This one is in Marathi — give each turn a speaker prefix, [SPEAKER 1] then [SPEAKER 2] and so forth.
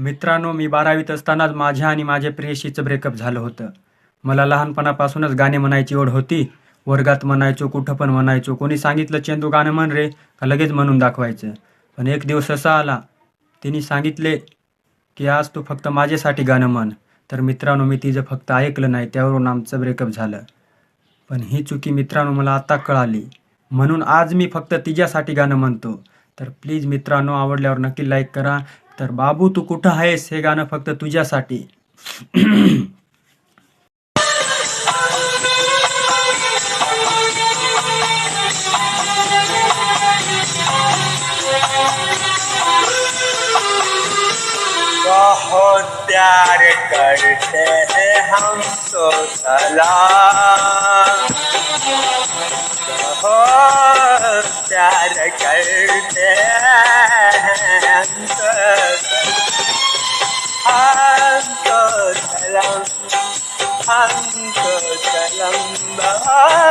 [SPEAKER 1] मित्रांनो मी बारावीत असतानाच माझ्या आणि माझ्या प्रेयशीचं ब्रेकअप झालं होतं. मला लहानपणापासूनच गाणे म्हणायची ओढ होती. वर्गात म्हणायचो कुठं पण म्हणायचो कोणी सांगितलं चेंदू गाणं म्हण रे का लगेच म्हणून दाखवायचं. पण एक दिवस असा आला तिने सांगितले की आज तू फक्त माझ्यासाठी गाणं म्हण. तर मित्रांनो मी तिचं फक्त ऐकलं नाही त्यावरून आमचं ब्रेकअप झालं. पण ही चुकी मित्रांनो मला आत्ता कळाली. म्हणून आज मी फक्त तिच्यासाठी गाणं म्हणतो. तर प्लीज मित्रांनो आवडल्यावर नक्की लाईक करा. तर बाबू, तू कुठं आहेस हे गाणं फक्त तुझ्यासाठी.
[SPEAKER 2] प्यार करते हैं हम तो सलाम बहुत प्यार करते हैं sayang kesayang bahagia